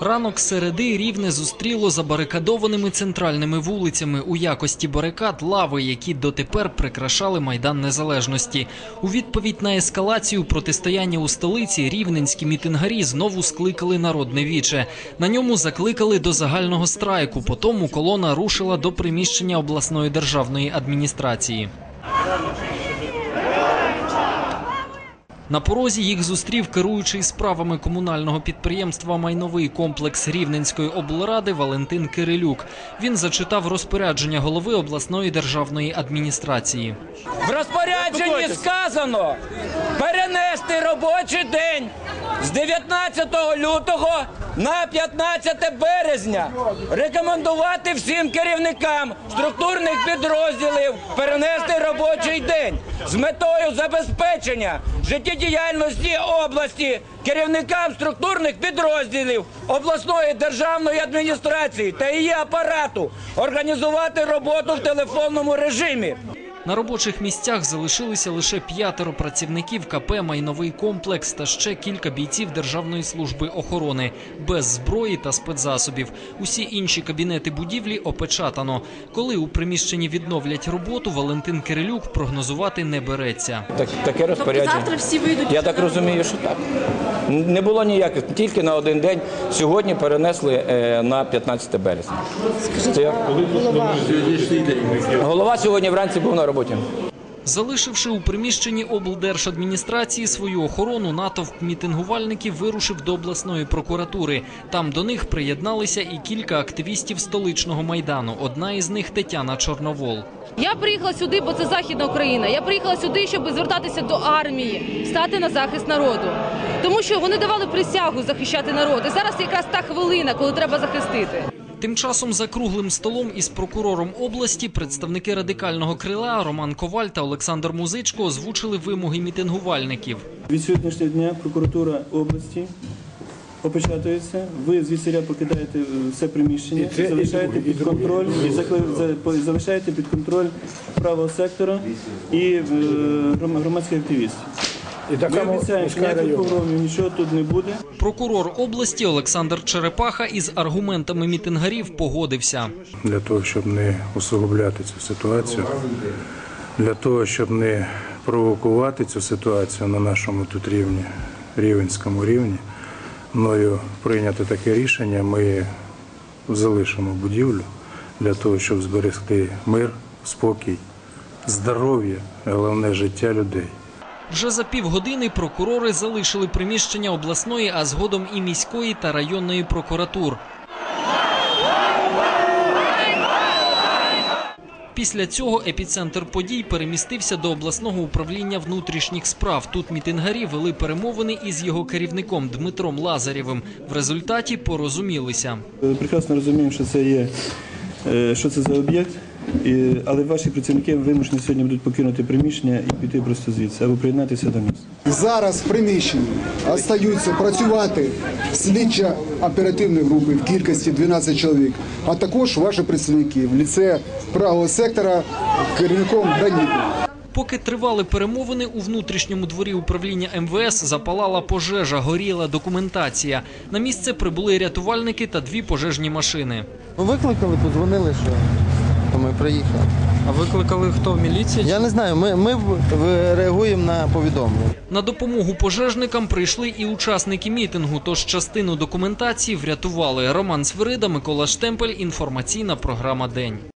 Ранок середи рівне зустріло забарикадованими центральними вулицями у якості барикад лави, які дотепер прикрашали майдан незалежності. У відповідь на ескалацію протистояння у столиці рівненські мітингарі знову скликали народне віче. На ньому закликали до загального страйку. Потому колона рушила до приміщення обласної державної адміністрації. На порозі їх зустрів керуючий справами комунального підприємства Майновий комплекс Рівненської облради Валентин Кирилюк. Він зачитав розпорядження голови обласної державної адміністрації. В розпорядженні сказано перенести робочий день з 19 лютого на 15 березня. Рекомендувати всім керівникам структурних підрозділів перенести робочий день з метою забезпечення життєдіяльності області керівникам структурних підрозділів обласної державної адміністрації та її апарату організувати роботу в телефонному режимі. На робочих місцях залишилися лише п'ятеро працівників КП Майновий комплекс та ще кілька бійців Державної служби охорони без зброї та спецзасобів. Усі інші кабінети будівлі опечатано. Коли у приміщенні відновлять роботу, Валентин Кирилюк прогнозувати не береться. Так, таке розпорядження. Тобто завтра всі вийдуть Я так розумію, що так. Не було ніяких, тільки на один день. Сьогодні перенесли е, на 15 березня. Це як? Голова сьогодні вранці був на роботі. Залишивши у приміщенні облдержадміністрації свою охорону, натовп мітингувальників вирушив до обласної прокуратури. Там до них приєдналися і кілька активістів столичного майдану. Одна із них Тетяна Чорновол. Я приїхала сюди, бо це західна Україна. Я приїхала сюди, щоб звертатися до армії, стати на захист народу. Тому що вони давали присягу захищати народ. І зараз якраз та хвилина, коли треба захистити. Тим часом за круглим столом із прокурором області представники радикального крила Роман Коваль та Олександр Музичко озвучили вимоги мітингувальників. Від сьогоднішнього дня прокуратура області опечатується. Ви звідсіля покидаєте все приміщення, залишаєте під контроль і залишаєте під контроль правого сектора і е, громадських активістів. І ніяких погромів, нічого тут не буде. Прокурор області Олександр Черепаха із аргументами мітингарів погодився. для того, щоб не усугубляти цю ситуацію, для того, щоб не провокувати цю ситуацію на нашому тут рівні, рівенському рівні, мною прийнято таке рішення. Ми залишимо будівлю для того, щоб зберегти мир, спокій, здоров'я, головне життя людей. Вже за півгодини прокурори залишили приміщення обласної, а згодом і міської та районної прокуратур. Після цього епіцентр подій перемістився до обласного управління внутрішніх справ. Тут мітингарі вели перемовини із його керівником Дмитром Лазарєвим. В результаті порозумілися. Е, Прекрасно розуміємо, що це є що це за об'єкт, але ваші працівники вимушені сьогодні будуть покинути приміщення і піти просто звідси або приєднатися до нас. Зараз в приміщенні остаються працювати слідча оперативної групи в кількості 12 чоловік, а також ваші представники в ліце правого сектора керівником Данілі. Поки тривали перемовини у внутрішньому дворі управління МВС, запалала пожежа, горіла документація. На місце прибули рятувальники та дві пожежні машини. Викликали, подзвонили, що то ми приїхали. А викликали хто міліція? Я не знаю, ми, ми в- в- реагуємо на повідомлення. На допомогу пожежникам прийшли і учасники мітингу. Тож частину документації врятували. Роман Свирида, Микола Штемпель. Інформаційна програма День.